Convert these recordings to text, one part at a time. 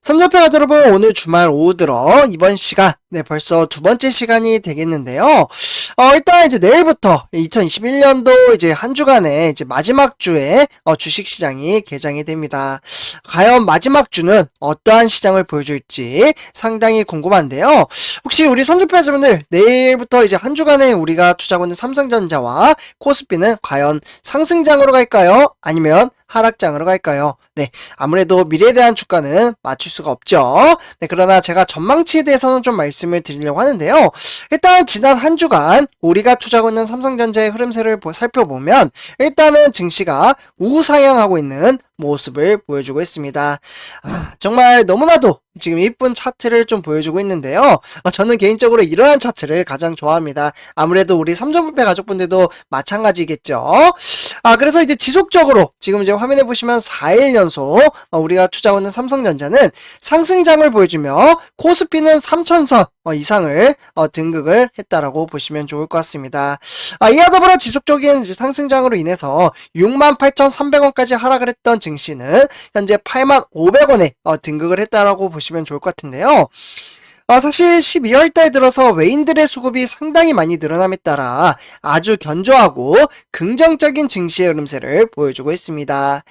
삼전패가 여러분 오늘 주말 오후 들어 이번 시간 네 벌써 두 번째 시간이 되겠는데요. 어 일단 이제 내일부터 2021년도 이제 한 주간의 이제 마지막 주에 어, 주식 시장이 개장이 됩니다. 과연 마지막 주는 어떠한 시장을 보여줄지 상당히 궁금한데요. 혹시 우리 선주패 여러분들 내일부터 이제 한 주간에 우리가 투자하고 있는 삼성전자와 코스피는 과연 상승장으로 갈까요? 아니면 하락장으로 갈까요? 네, 아무래도 미래에 대한 주가는 맞출 수가 없죠. 네, 그러나 제가 전망치에 대해서는 좀 말씀을 드리려고 하는데요. 일단 지난 한 주간 우리가 투자하고 있는 삼성전자의 흐름세를 보- 살펴보면 일단은 증시가 우상향하고 있는 모습을 보여주고 있습니다. 아, 정말 너무나도 지금 이쁜 차트를 좀 보여주고 있는데요. 어, 저는 개인적으로 이러한 차트를 가장 좋아합니다. 아무래도 우리 삼전부패 가족분들도 마찬가지겠죠. 아, 그래서 이제 지속적으로 지금 이제 화면에 보시면 4일 연속 어, 우리가 투자하고 있는 삼성전자는 상승장을 보여주며 코스피는 3천선 어, 이상을 어, 등극을 했다라고 보시면 좋을 것 같습니다. 아, 이와 더불어 지속적인 상승장으로 인해서 68,300원까지 하락을 했던 증시는 현재 8,500원에 어, 등극을 했다라고 보시면 좋을 것 같은데요. 아, 사실 12월 달 들어서 외인들의 수급이 상당히 많이 늘어남에 따라 아주 견조하고 긍정적인 증시의 흐름세를 보여주고 있습니다.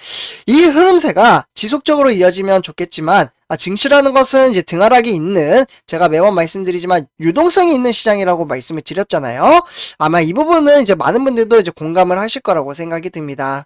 이 흐름세가 지속적으로 이어지면 좋겠지만 아, 증시라는 것은 이제 등하락이 있는 제가 매번 말씀드리지만 유동성이 있는 시장이라고 말씀을 드렸잖아요. 아마 이 부분은 이제 많은 분들도 이제 공감을 하실 거라고 생각이 듭니다.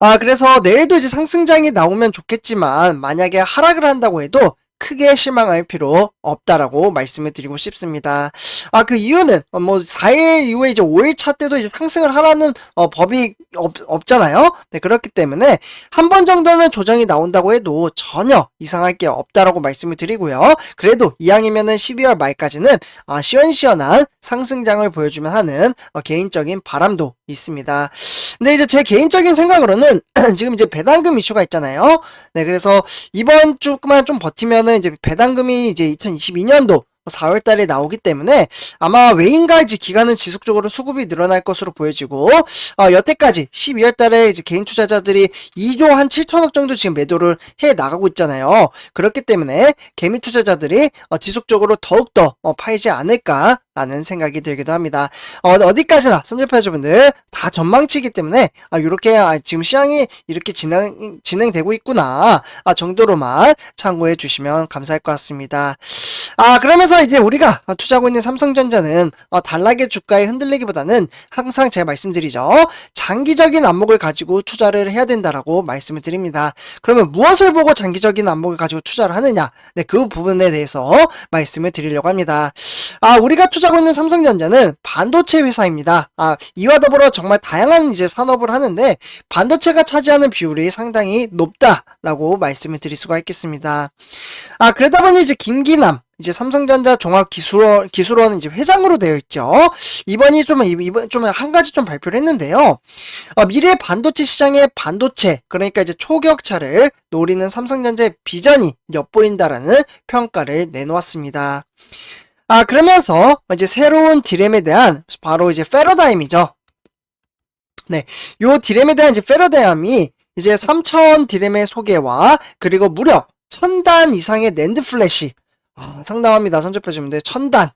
아, 그래서 내일도 이제 상승장이 나오면 좋겠지만 만약에 하락을 한다고 해도 크게 실망할 필요 없다라고 말씀을 드리고 싶습니다. 아, 그 이유는, 어, 뭐, 4일 이후에 이제 5일차 때도 이제 상승을 하라는, 어, 법이 없, 없잖아요? 네, 그렇기 때문에, 한 번 정도는 조정이 나온다고 해도 전혀 이상할 게 없다라고 말씀을 드리고요. 그래도 이왕이면은 12월 말까지는, 아, 시원시원한 상승장을 보여주면 하는, 어, 개인적인 바람도 있습니다. 근데 이제 제 개인적인 생각으로는, 지금 이제 배당금 이슈가 있잖아요? 네, 그래서 이번 주만 좀 버티면 은 이제 배당금이 이제 2022년도 4월 달에 나오기 때문에 아마 외인가이지 기간은 지속적으로 수급이 늘어날 것으로 보여지고 어, 여태까지 12월 달에 이제 개인 투자자들이 2조 한 7천억 정도 지금 매도를 해 나가고 있잖아요. 그렇기 때문에 개미 투자자들이 어, 지속적으로 더욱더 어, 팔지 않을까 라는 생각이 들기도 합니다. 어, 어디까지나 선제파여분들 다 전망치기 때문에 아, 이렇게 아, 지금 시장이 이렇게 진행 진행되고 있구나 아, 정도로만 참고해 주시면 감사할 것 같습니다. 아, 그러면서 이제 우리가 투자하고 있는 삼성전자는 어, 단락의 주가에 흔들리기보다는 항상 제가 말씀드리죠. 장기적인 안목을 가지고 투자를 해야 된다라고 말씀을 드립니다. 그러면 무엇을 보고 장기적인 안목을 가지고 투자를 하느냐? 네, 그 부분에 대해서 말씀을 드리려고 합니다. 아, 우리가 투자하고 있는 삼성전자는 반도체 회사입니다. 아, 이와 더불어 정말 다양한 이제 산업을 하는데 반도체가 차지하는 비율이 상당히 높다라고 말씀을 드릴 수가 있겠습니다. 아, 그러다 보니 이제 김기남 이제 삼성전자 종합기술원 기술원 이제 회장으로 되어 있죠. 이번이 좀 이번 좀 한 가지 좀 발표를 했는데요. 어, 미래 반도체 시장의 반도체 그러니까 이제 초격차를 노리는 삼성전자의 비전이 엿보인다라는 평가를 내놓았습니다. 아 그러면서 이제 새로운 디램에 대한 바로 이제 패러다임이죠. 네, 요 디램에 대한 이제 패러다임이 이제 3000 디램의 소개와 그리고 무려 1000단 이상의 낸드 플래시 아, 상당합니다. 선접해주는데 천단.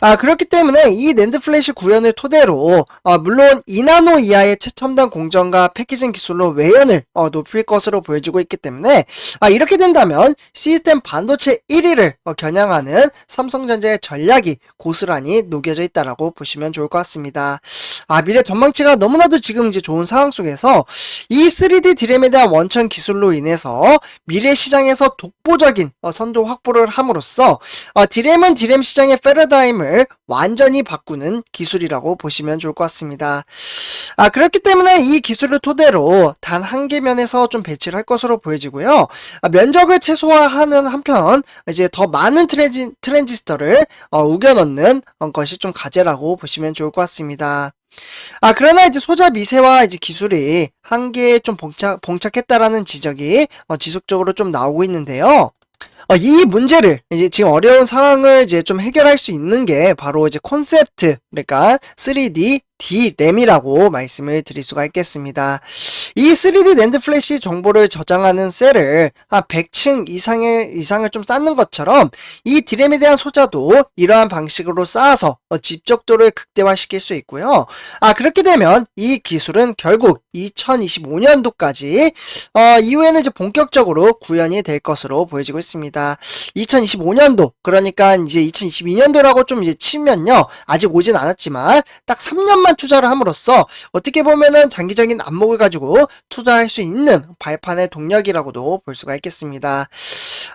아 그렇기 때문에 이 낸드 플래시 구현을 토대로 어, 물론 2나노 이하의 최첨단 공정과 패키징 기술로 외연을 어, 높일 것으로 보여지고 있기 때문에 아 이렇게 된다면 시스템 반도체 1위를 어, 겨냥하는 삼성전자의 전략이 고스란히 녹여져 있다라고 보시면 좋을 것 같습니다. 아 미래 전망치가 너무나도 지금 이제 좋은 상황 속에서 이 3D 디램에 대한 원천 기술로 인해서 미래 시장에서 독보적인 어, 선도 확보를 함으로써 어, 디램은 디램 시장의 패러다임을 완전히 바꾸는 기술이라고 보시면 좋을 것 같습니다. 아, 그렇기 때문에 이 기술을 토대로 단 한 개 면에서 좀 배치를 할 것으로 보여지고요. 아, 면적을 최소화하는 한편 이제 더 많은 트랜지, 트랜지스터를 어, 우겨 넣는 어, 것이 좀 과제라고 보시면 좋을 것 같습니다. 아, 그러나 이제 소자 미세화 이제 기술이 한계에 좀 봉착, 봉착했다라는 지적이 어, 지속적으로 좀 나오고 있는데요. 어, 이 문제를 이제 지금 어려운 상황을 이제 좀 해결할 수 있는 게 바로 이제 콘셉트 그러니까 3D D램이라고 말씀을 드릴 수가 있겠습니다. 이 3D 랜드 플래시 정보를 저장하는 셀을 한 100층 이상의 이상을 좀 쌓는 것처럼 이 D램에 대한 소자도 이러한 방식으로 쌓아서 어, 집적도를 극대화시킬 수 있고요. 아 그렇게 되면 이 기술은 결국 2025년도까지 어, 이후에는 이제 본격적으로 구현이 될 것으로 보여지고 있습니다. 2025년도 그러니까 이제 2022년도라고 좀 이제 치면요 아직 오진 않았지만 딱 3년만 투자를 함으로써 어떻게 보면은 장기적인 안목을 가지고 투자할 수 있는 발판의 동력이라고도 볼 수가 있겠습니다.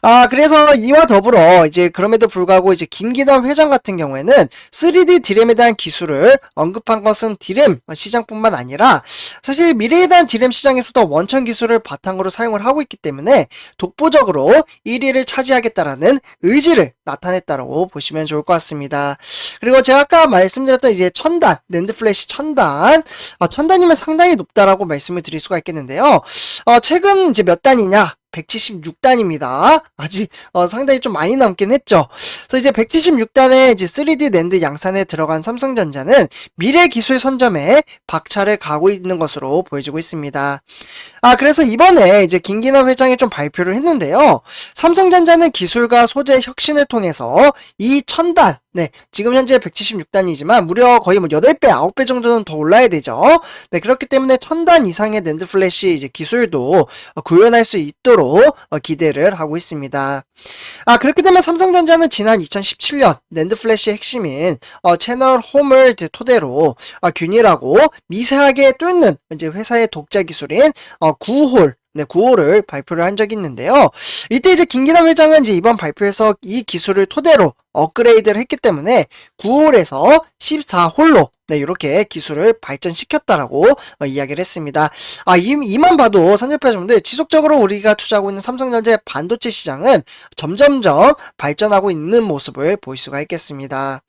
아, 그래서 이와 더불어 이제 그럼에도 불구하고 이제 김기남 회장 같은 경우에는 3D 디램에 대한 기술을 언급한 것은 디램 시장뿐만 아니라 사실 미래에 대한 디램 시장에서도 원천 기술을 바탕으로 사용을 하고 있기 때문에 독보적으로 1위를 차지하겠다라는 의지를 나타냈다고 보시면 좋을 것 같습니다. 그리고 제가 아까 말씀드렸던 이제 천단, 랜드 플래시 천단, 어, 천단이면 상당히 높다라고 말씀을 드릴 수가 있겠는데요. 어, 최근 이제 몇 단이냐? 176단입니다. 아직 어, 상당히 좀 많이 남긴 했죠. 그래서 이제 176단의 이제 3D 랜드 양산에 들어간 삼성전자는 미래 기술 선점에 박차를 가고 있는 것으로 보여지고 있습니다. 아 그래서 이번에 이제 김기남 회장이 좀 발표를 했는데요. 삼성전자는 기술과 소재 혁신을 통해서 이 천단 네, 지금 현재 176단이지만 무려 거의 뭐 8배, 9배 정도는 더 올라야 되죠. 네, 그렇기 때문에 천단 이상의 랜드 플래시 이제 기술도 어, 구현할 수 있도록 어, 기대를 하고 있습니다. 아, 그렇게 되면 삼성전자는 지난 2017년 랜드 플래시 핵심인 어, 채널 홈을 토대로 어, 균일하고 미세하게 뚫는 이제 회사의 독자 기술인 어, 9홀 네, 9호를 발표를 한 적이 있는데요. 이때 이제 김기남 회장은 이제 이번 발표에서 이 기술을 토대로 업그레이드를 했기 때문에 9홀에서 14홀로 네, 이렇게 기술을 발전시켰다라고 어, 이야기를 했습니다. 아, 이, 이만 봐도 선협회장들 지속적으로 우리가 투자하고 있는 삼성전자의 반도체 시장은 점점점 발전하고 있는 모습을 볼 수가 있겠습니다.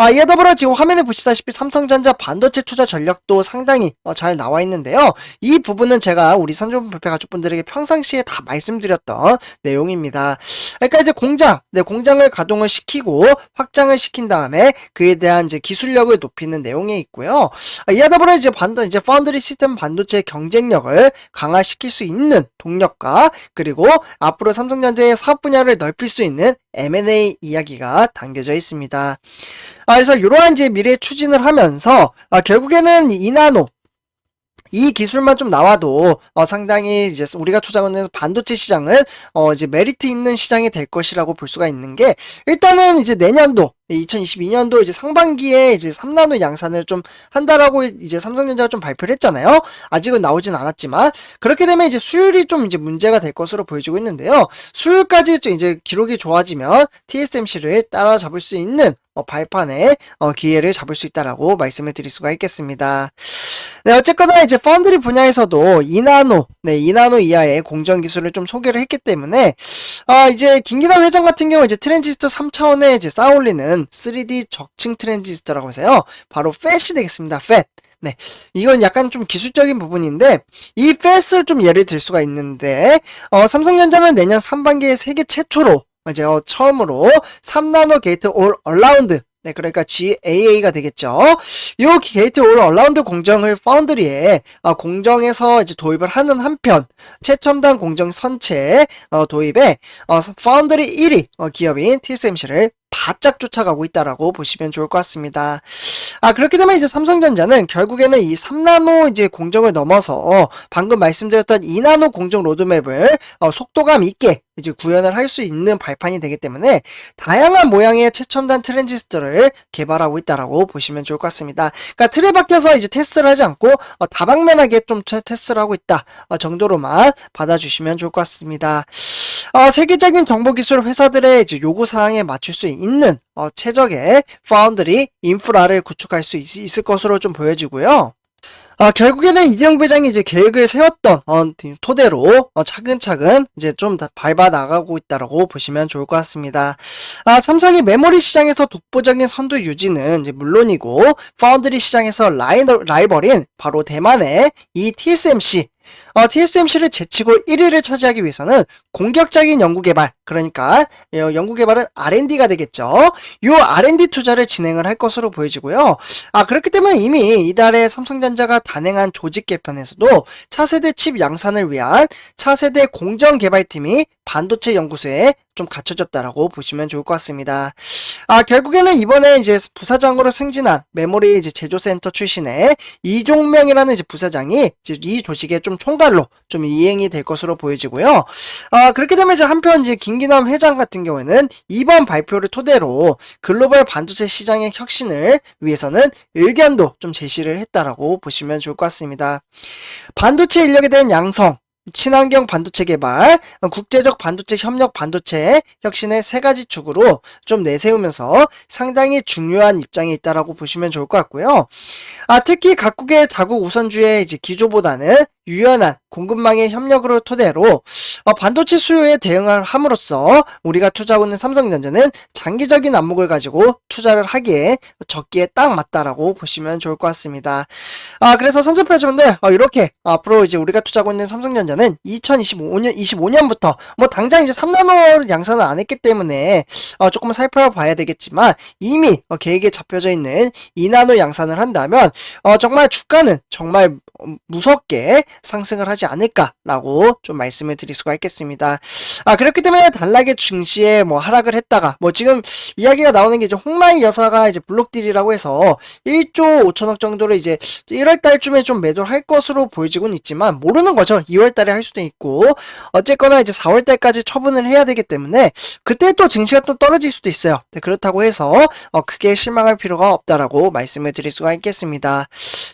아, 이에 더불어 지금 화면에 보시다시피 삼성전자 반도체 투자 전략도 상당히 어, 잘 나와 있는데요. 이 부분은 제가 우리 선조분 불패 가족분들에게 평상시에 다 말씀드렸던 내용입니다. 그러니까 이제 공장, 네, 공장을 가동을 시키고 확장을 시킨 다음에 그에 대한 이제 기술력을 높이는 내용에 있고요. 아, 이에 더불어 이제 반도 이제 파운드리 시스템 반도체 경쟁력을 강화시킬 수 있는 동력과 그리고 앞으로 삼성전자의 사업 분야를 넓힐 수 있는 M&A 이야기가 담겨져 있습니다. 아, 그래서 이러한 이제 미래 추진을 하면서 아, 결국에는 이나노 이 기술만 좀 나와도 어, 상당히 이제 우리가 투자하는 반도체 시장은 어, 이제 메리트 있는 시장이 될 것이라고 볼 수가 있는 게 일단은 이제 내년도 2022년도 이제 상반기에 이제 3나노 양산을 좀 한다라고 이제 삼성전자가 좀 발표를 했잖아요. 아직은 나오진 않았지만 그렇게 되면 이제 수율이 좀 이제 문제가 될 것으로 보여지고 있는데요. 수율까지 좀 이제 기록이 좋아지면 TSMC를 따라잡을 수 있는 어, 발판에 어, 기회를 잡을 수 있다라고 말씀을 드릴 수가 있겠습니다. 네, 어쨌거나 이제 펀드리 분야에서도 이나노, 네, 이나노 이하의 공정 기술을 좀 소개를 했기 때문에 아, 이제 김기남 회장 같은 경우 이제 트랜지스터 3차원에 이제 쌓아올리는 3D 적층 트랜지스터라고 해서요. 바로 FAT이 되겠습니다. FAT. 네. 이건 약간 좀 기술적인 부분인데, 이 FAT을 좀 예를 들 수가 있는데, 어, 삼성전자는 내년 3반기에 세계 최초로, 이제 어, 처음으로 3나노 게이트 올 얼라운드 네, 그러니까 GAA가 되겠죠. 요 게이트 올 얼라운드 공정을 파운드리에 어, 공정에서 이제 도입을 하는 한편 최첨단 공정 선체 어, 도입에 어, 파운드리 1위 어, 기업인 TSMC를 바짝 쫓아가고 있다라고 보시면 좋을 것 같습니다. 아, 그렇게 되면 이제 삼성전자는 결국에는 이 3나노 이제 공정을 넘어서 방금 말씀드렸던 2나노 공정 로드맵을 어, 속도감 있게 이제 구현을 할 수 있는 발판이 되기 때문에 다양한 모양의 최첨단 트랜지스터를 개발하고 있다라고 보시면 좋을 것 같습니다. 그러니까 틀에 박혀서 이제 테스트를 하지 않고 어, 다방면하게 좀 테스트를 하고 있다 어, 정도로만 받아주시면 좋을 것 같습니다. 어, 세계적인 정보기술 회사들의 이제 요구 사항에 맞출 수 있는 어, 최적의 파운드리 인프라를 구축할 수 있, 을 것으로 좀 보여지고요. 아, 결국에는 이재용 부장이 이제 계획을 세웠던 어, 토대로 어, 차근차근 이제 좀더 밟아 나가고 있다라고 보시면 좋을 것 같습니다. 아, 삼성이 메모리 시장에서 독보적인 선두 유지는 이제 물론이고 파운드리 시장에서 라이, 라이벌인 바로 대만의 이 TSMC 어, TSMC를 제치고 1위를 차지하기 위해서는 공격적인 연구개발, 그러니까 어, 연구개발은 R&D가 되겠죠. 요 R&D 투자를 진행을 할 것으로 보여지고요. 아 그렇기 때문에 이미 이달에 삼성전자가 단행한 조직 개편에서도 차세대 칩 양산을 위한 차세대 공정 개발팀이 반도체 연구소에 좀 갖춰졌다라고 보시면 좋을 것 같습니다. 아 결국에는 이번에 이제 부사장으로 승진한 메모리 이제 제조센터 출신의 이종명이라는 이제 부사장이 이제 이 조직의 좀 총괄로 좀 이행이 될 것으로 보여지고요. 아 그렇게 되면 이제 한편 이제 김기남 회장 같은 경우에는 이번 발표를 토대로 글로벌 반도체 시장의 혁신을 위해서는 의견도 좀 제시를 했다라고 보시면 좋을 것 같습니다. 반도체 인력에 대한 양성, 친환경 반도체 개발, 국제적 반도체 협력 반도체 혁신의 세 가지 축으로 좀 내세우면서 상당히 중요한 입장에 있다라고 보시면 좋을 것 같고요. 아, 특히 각국의 자국 우선주의 이제 기조보다는 유연한 공급망의 협력으로 토대로 어, 반도체 수요에 대응을 함으로써 우리가 투자하고 있는 삼성전자는 장기적인 안목을 가지고 투자를 하기에 적기에 딱 맞다라고 보시면 좋을 것 같습니다. 아, 그래서 선전표자분들 어, 이렇게 앞으로 이제 우리가 투자하고 있는 삼성전자는 2025년 25년부터 뭐 당장 이제 3나노 양산을 안 했기 때문에 어, 조금 살펴봐야 되겠지만 이미 어, 계획에 잡혀져 있는 2나노 양산을 한다면 어, 정말 주가는 정말 어, 무섭게 상승을 하지 않을까라고 좀 말씀을 드릴 수가 있겠습니다. 아 그렇기 때문에 단락의 증시에 뭐 하락을 했다가 뭐 지금 이야기가 나오는 게 이제 홍마이 여사가 이제 블록딜이라고 해서 1조 5천억 정도를 이제 1월 달쯤에 좀 매도를 할 것으로 보여지고는 있지만 모르는 거죠. 2월 달에 할 수도 있고 어쨌거나 이제 4월 달까지 처분을 해야 되기 때문에 그때 또 증시가 또 떨어질 수도 있어요. 네, 그렇다고 해서 어, 크게 실망할 필요가 없다라고 말씀을 드릴 수가 있겠습니다.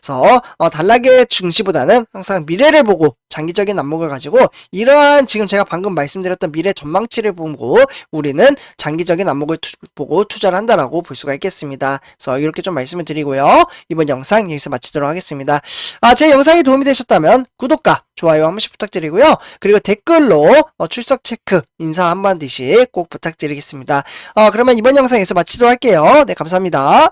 그래서 어, 단락의 증시보다는 항상 미래를 보고 장기적인 안목을 가지고 이러한 지금 제가 방금 말씀드렸던 미래 전망치를 보고 우리는 장기적인 안목을 투- 보고 투자를 한다라고 볼 수가 있겠습니다. 그래서 이렇게 좀 말씀을 드리고요. 이번 영상 여기서 마치도록 하겠습니다. 아, 제 영상이 도움이 되셨다면 구독과 좋아요 한 번씩 부탁드리고요. 그리고 댓글로 어, 출석 체크 인사 한 마디씩 꼭 부탁드리겠습니다. 어, 그러면 이번 영상 여기서 마치도록 할게요. 네, 감사합니다.